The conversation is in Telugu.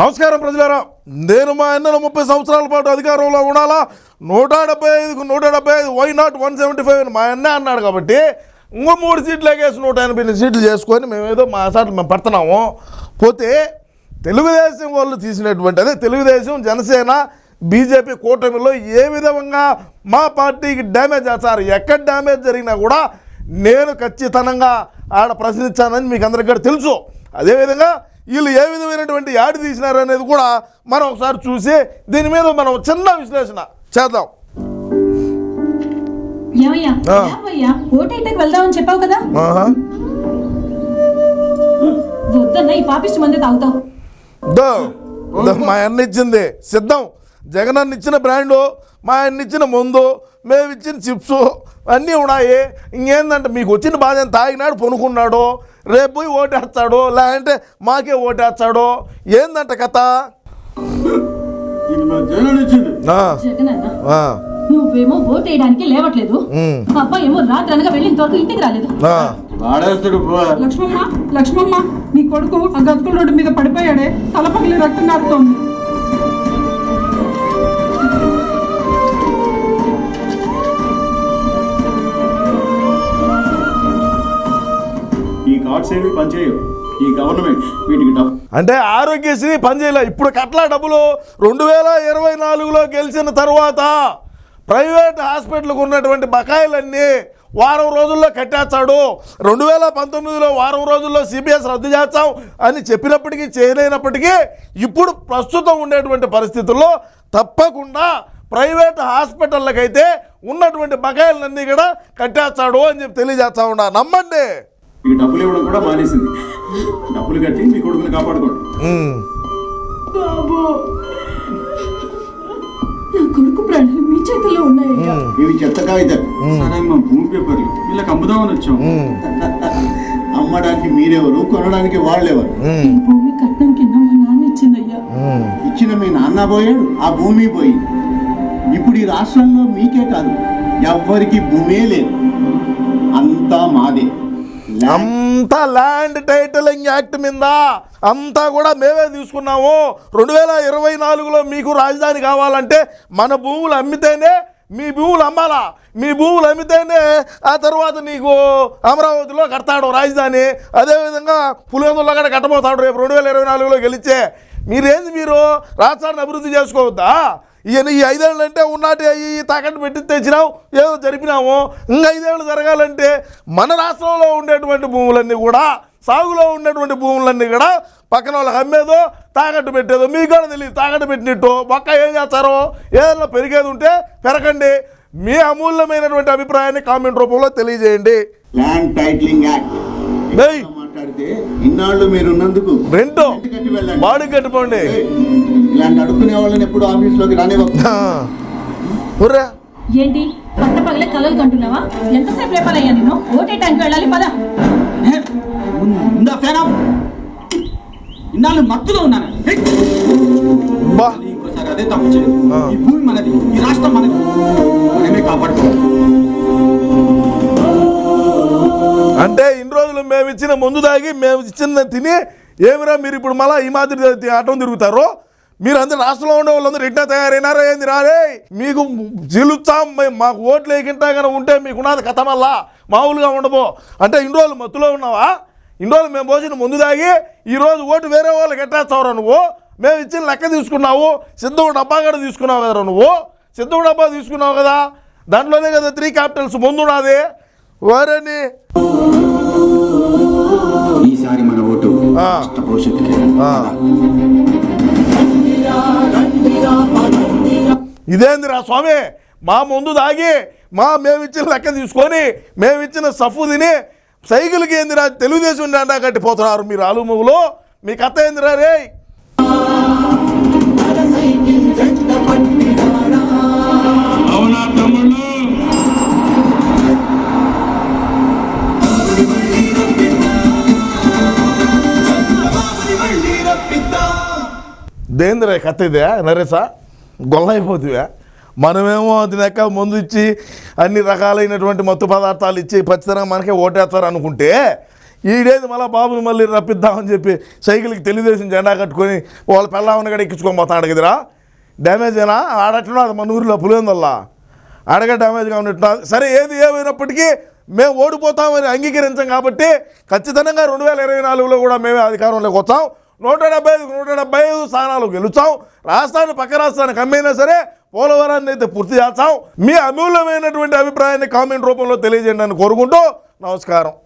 నమస్కారం ప్రజలారా. నేను మా అన్నను ముప్పై సంవత్సరాల పాటు అధికారంలో ఉండాలా? నూట డెబ్బై ఐదుకు నూట డెబ్బై ఐదు why not one seventy five మా అన్న అన్నాడు కాబట్టి ఇంకో మూడు సీట్లు ఎగేసి నూట ఎనభై ఎనిమిది సీట్లు చేసుకొని మేము ఏదో మా సార్లు మేము పడుతున్నాము. పోతే తెలుగుదేశం వాళ్ళు తీసినటువంటి అదే తెలుగుదేశం జనసేన బీజేపీ కూటమిలో ఏ విధంగా మా పార్టీకి డ్యామేజ్ చేస్తారు ఎక్కడ డ్యామేజ్ జరిగినా కూడా నేను ఖచ్చితంగా ఆడ ప్రశ్నించానని మీకు అందరికీ కూడా తెలుసు. అదేవిధంగా వీళ్ళు ఏ విధమైనటువంటి యాడి తీసినారు అనేది కూడా మనం ఒకసారి చూసి దీని మీద మనం చిన్న విశ్లేషణ చేద్దాం. ఓటేటకు వెళ్దామని చెప్పావు కదా? ఆహా. వద్దన్న ఈ పాపిష్టి మందే తాగుతావు. దో దో, మా అన్న ఇచ్చింది. సిద్ధం. జగన్ అన్న ఇచ్చిన బ్రాండు మా అన్న ఇచ్చిన మందు మేము ఇచ్చిన చిప్స్ అన్నీ ఉన్నాయి. ఇంకేందంటే మీకు వచ్చిన బాధ తాగినాడు పొనుకున్నాడు రేపు పోయి ఓటేస్తాడు లేదంటే మాకే ఓటేస్తాడు. ఏందంట కథ? లేవట్లేదు. అబ్బాయి ఏమో రాత్రి అనగా వెళ్ళిన ఇంటికి రాలేదు. లక్ష్మమ్మ లక్ష్మమ్మ నీ కొడుకు ఆ గతుకుల రోడ్డు మీద పడిపోయాడే. తల పగిలి రక్తం కారుతోంది కార్డ్స్ ఏవి పనిచేయవు. ఈ గవర్నమెంట్ వీటికి డబ్బు అంటే ఆరోగ్యశ్రీ పనిచేయలే. ఇప్పుడు కట్ల డబ్బులు రెండు వేల ఇరవై నాలుగులో గెలిచిన తర్వాత ప్రైవేట్ హాస్పిటల్కు ఉన్నటువంటి బకాయిలన్నీ వారం రోజుల్లో కట్టేస్తాడు. రెండు వేల పంతొమ్మిదిలో వారం రోజుల్లో సిబిఎస్ రద్దు చేస్తాం అని చెప్పినప్పటికీ చేయలేనప్పటికీ ఇప్పుడు ప్రస్తుతం ఉండేటువంటి పరిస్థితుల్లో తప్పకుండా ప్రైవేట్ హాస్పిటళ్ళకైతే ఉన్నటువంటి బకాయిలన్నీ కూడా కట్టేస్తాడు అని చెప్పి తెలియజేస్తా ఉన్నా. నమ్మండి. ఈ డబ్బులు ఇవ్వడం కూడా మానేసింది. డబ్బులు కట్టి మీ కొడుకుని కాపాడుకోండి. నా కొడుకు ప్రాణాలు మీ చేతిలో ఉన్నాయ్యా ఇవి చెత్త కాగితాలు సరే అమ్మా భూమి పేపర్లు. వీళ్ళకి అమ్ముదామని వచ్చాం. అమ్మడానికి మీరెవరు కొనడానికి వాళ్ళెవరు? ఈ భూమి కట్నం కింద మా నాన్న ఇచ్చిందయ్యా. ఇచ్చిన మీ నాన్న పోయాడు ఆ భూమి పోయింది. ఇప్పుడు ఈ రాష్ట్రంలో మీకే కాదు ఎవ్వరికి భూమే లేదు. అంతా మాదే. అంతా ల్యాండ్ టైటిలింగ్ యాక్ట్ మీద అంతా కూడా మేమే తీసుకున్నాము. రెండు వేల ఇరవై నాలుగులో మీకు రాజధాని కావాలంటే మన భూములు అమ్మితేనే మీ భూములు అమ్మాలా? మీ భూములు అమ్మితేనే ఆ తర్వాత నీకు అమరావతిలో కడతాడు రాజధాని. అదేవిధంగా పులివెందులో కూడా కట్టబోతాడు రేపు రెండు వేల ఇరవై నాలుగులో గెలిచే. మీరేంది మీరు? రాష్ట్రాన్ని అభివృద్ధి చేసుకోవద్దా? ఈయన ఈ ఐదేళ్ళు అంటే ఉన్నాటి ఈ తాకట్టు పెట్టి తెచ్చినాం ఏదో జరిపినాము ఇంకా ఐదేళ్ళు జరగాలంటే మన రాష్ట్రంలో ఉండేటువంటి భూములన్నీ కూడా సాగులో ఉండేటువంటి భూములన్నీ కూడా పక్కన వాళ్ళకి అమ్మేదో తాకట్టు పెట్టేదో మీకు కూడా తెలియదు తాకట్టు పెట్టినట్టు పక్క ఏం చేస్తారో ఏదైనా పెరిగేది ఉంటే పెరగండి. మీ అమూల్యమైనటువంటి అభిప్రాయాన్ని కామెంట్ రూపంలో తెలియజేయండి. ల్యాండ్ టైటిలింగ్ యాక్ట్ ఇన్నాళ్ళు రెంట్ కట్టి వెళ్ళండి. బాడీ కట్టుకోండి. ఇలాంటి అడుక్కునే వాళ్ళని ఎప్పుడు ఆఫీస్లోకి రానివ్వకు. ఉర్రా ఏంటి? పట్ట పగలే కలలు కంటున్నావా? ఎంతసేపు రేపాలయ్యా నేను ఓటేయటానికి వెళ్ళాలి పద. ఉందా ఫేనా ఇన్నాళ్ళు మత్తులో ఉన్నాను. ఇంకోసారి అదే తప్పు చేయదు. ఈ భూమి మనది ఈ రాష్ట్రం మనది. మనమే కాపాడుకోవాలి. మేము ఇచ్చిన ముందు తాగి మేము ఇచ్చిన తిని ఏమిరా మీరు ఇప్పుడు మళ్ళీ ఈ మాదిరి ఆటం తిరుగుతారు? మీరు అందరు రాష్ట్రంలో ఉండే వాళ్ళందరూ ఎట్లా తయారైనారా ఏంది రారే మీకు జీలుస్తాం మాకు ఓట్లు వేయకుండా కానీ ఉంటే మీకు ఉన్నది కథ మళ్ళా. మామూలుగా ఉండబో. అంటే ఇన్ని రోజులు మత్తులో ఉన్నావా? ఇన్ని రోజులు మేము పోసిన ముందు తాగి ఈరోజు ఓటు వేరే వాళ్ళకి ఎట్టేస్తావురా నువ్వు? మేము ఇచ్చిన లెక్క తీసుకున్నావు. సిద్ధం డబ్బా కూడా తీసుకున్నావు కదరా నువ్వు? సిద్ధం డబ్బా తీసుకున్నావు కదా? దాంట్లోనే కదా త్రీ క్యాపిటల్స్ ముందు ఉన్నది వారని ఈసారి మన ఓటు. రాష్ట్ర భవిష్యత్తుకి. ఇదేందిరా స్వామి మా ముందు దాగి మా మేమిచ్చిన లెక్క తీసుకొని మేమిచ్చిన సఫు తిని సైకిల్కి ఏందిరా తెలుగుదేశం జెండా కట్టిపోతున్నారు మీరు ఆలుమూగులు మీ కథ ఏందిరా రే దేంద్రా కథ ఇదే నరేసా? గొల్ల మనమేమో అది ముందు ఇచ్చి అన్ని రకాలైనటువంటి మత్తు పదార్థాలు ఇచ్చి ఖచ్చితంగా మనకే ఓటేస్తారు అనుకుంటే ఈడేది మళ్ళీ బాబుని మళ్ళీ రప్పిద్దామని చెప్పి సైకిల్కి తెలుగుదేశం జెండా కట్టుకొని వాళ్ళ పెళ్ళామని కూడా ఎక్కించుకొని కదరా? డ్యామేజ్ అయినా ఆడట్లా అది మన ఊరిలో పులిందల్లా ఆడగా డ్యామేజ్గా ఉన్నట్టు సరే ఏది ఏమైనప్పటికీ మేము ఓడిపోతామని అంగీకరించాం కాబట్టి ఖచ్చితంగా రెండు వేల ఇరవై నాలుగులో కూడా మేమే అధికారంలోకి వచ్చాం. నూట డెబ్బై ఐదు నూట డెబ్బై ఐదు స్థానాలు గెలుచాం. రాష్ట్రాన్ని పక్క రాష్ట్రానికి అమ్మైనా సరే పోలవరాన్ని అయితే పూర్తి చేస్తాం. మీ అమూల్యమైనటువంటి అభిప్రాయాన్ని కామెంట్ రూపంలో తెలియజేయండి అని కోరుకుంటూ నమస్కారం.